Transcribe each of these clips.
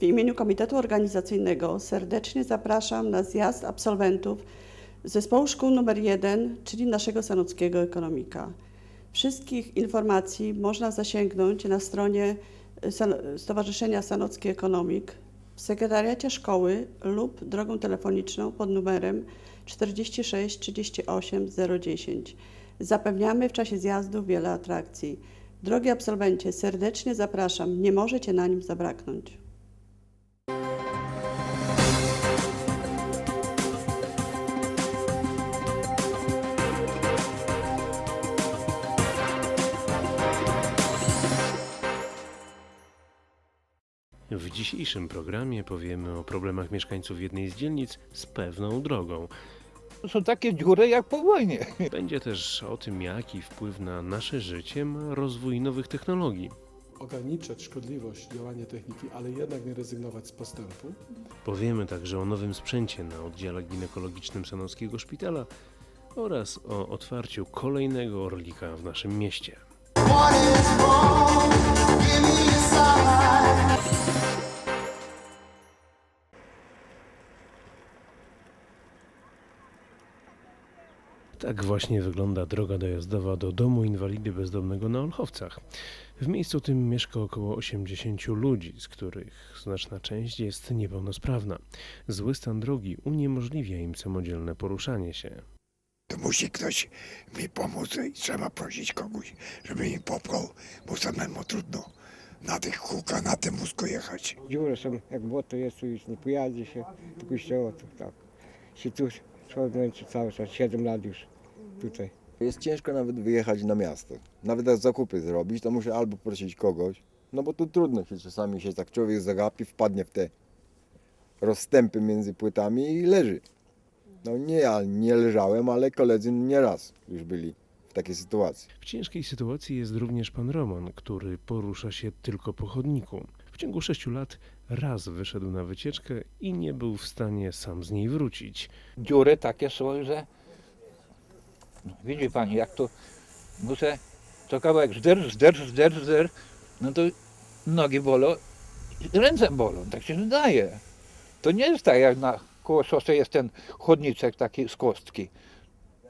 W imieniu Komitetu Organizacyjnego serdecznie zapraszam na zjazd absolwentów Zespołu Szkół nr 1, czyli naszego Sanockiego Ekonomika. Wszystkich informacji można zasięgnąć na stronie San- Stowarzyszenia Sanocki Ekonomik w sekretariacie szkoły lub drogą telefoniczną pod numerem 46 38 010. Zapewniamy w czasie zjazdu wiele atrakcji. Drogi absolwencie, serdecznie zapraszam, nie możecie na nim zabraknąć. W dzisiejszym programie powiemy o problemach mieszkańców jednej z dzielnic z pewną drogą. To są takie dziury jak po wojnie. Będzie też o tym, jaki wpływ na nasze życie ma rozwój nowych technologii. ograniczać szkodliwość działania techniki, ale jednak nie rezygnować z postępu. Powiemy także o nowym sprzęcie na oddziale ginekologicznym Sanockiego Szpitala oraz o otwarciu kolejnego orlika w naszym mieście. Tak właśnie wygląda droga dojazdowa do domu inwalidy bezdomnego na Olchowcach. W miejscu tym mieszka około 80 ludzi, z których znaczna część jest niepełnosprawna. Zły stan drogi uniemożliwia im samodzielne poruszanie się. To musi ktoś mi pomóc i trzeba prosić kogoś, żeby mi popchnął, bo samemu trudno na tych kółkach, na tym wózku jechać. Dziury są, jak błoto jest, już nie pojadzie się, tylko się o to, tak. Się tu człowiek cały czas, 7 lat już tutaj. Jest ciężko nawet wyjechać na miasto. Nawet jak zakupy zrobić, to muszę albo prosić kogoś, no bo tu trudno się czasami się tak człowiek zagapi, wpadnie w te rozstępy między płytami i leży. No nie ja nie leżałem, ale koledzy nieraz już byli takiej sytuacji. W ciężkiej sytuacji jest również pan Roman, który porusza się tylko po chodniku. W ciągu sześciu lat raz wyszedł na wycieczkę i nie był w stanie sam z niej wrócić. Dziury takie są, że no, widzi pani jak to muszę co kawałek zderz, zderz, zderz, zderz, no to nogi bolą, i ręce bolą, tak się wydaje. To nie jest tak jak na koło szosy jest ten chodniczek taki z kostki.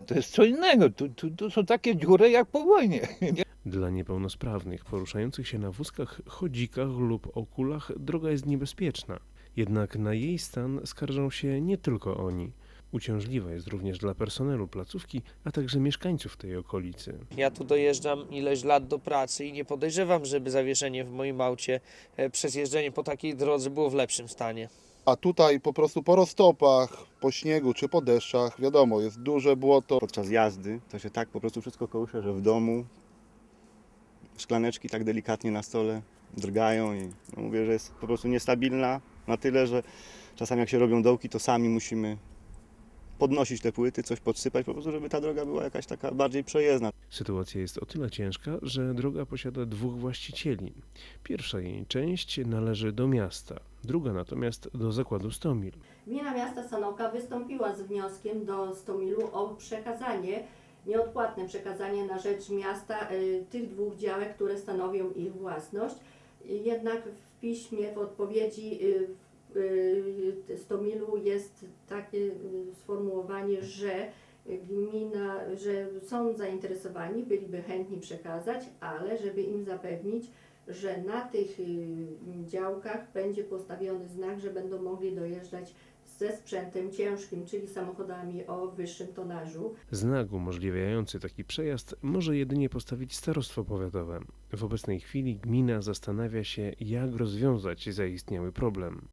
To jest co innego, tu, tu, tu są takie dziury jak po wojnie. Dla niepełnosprawnych poruszających się na wózkach, chodzikach lub o kulach droga jest niebezpieczna. Jednak na jej stan skarżą się nie tylko oni. Uciążliwa jest również dla personelu placówki, a także mieszkańców tej okolicy. Ja tu dojeżdżam ileś lat do pracy i nie podejrzewam, żeby zawieszenie w moim aucie e, przez jeżdżenie po takiej drodze było w lepszym stanie. A tutaj po prostu po roztopach, po śniegu czy po deszczach, wiadomo, jest duże błoto. podczas jazdy to się tak po prostu wszystko kołysze, że w domu szklaneczki tak delikatnie na stole drgają i no mówię, że jest po prostu niestabilna na tyle, że czasami jak się robią dołki, to sami musimy podnosić te płyty, coś podsypać po prostu, żeby ta droga była jakaś taka bardziej przejezdna. Sytuacja jest o tyle ciężka, że droga posiada dwóch właścicieli. Pierwsza jej część należy do miasta, druga natomiast do zakładu Stomil. Gmina Miasta Sanoka wystąpiła z wnioskiem do Stomilu o przekazanie, nieodpłatne przekazanie na rzecz miasta y, tych dwóch działek, które stanowią ich własność. Jednak w piśmie, w odpowiedzi y, y, Stomilu jest takie y, sformułowanie, że gmina, że są zainteresowani, byliby chętni przekazać, ale żeby im zapewnić, że na tych y, działkach będzie postawiony znak, że będą mogli dojeżdżać ze sprzętem ciężkim, czyli samochodami o wyższym tonażu. Znak umożliwiający taki przejazd może jedynie postawić starostwo powiatowe. W obecnej chwili gmina zastanawia się, jak rozwiązać zaistniały problem.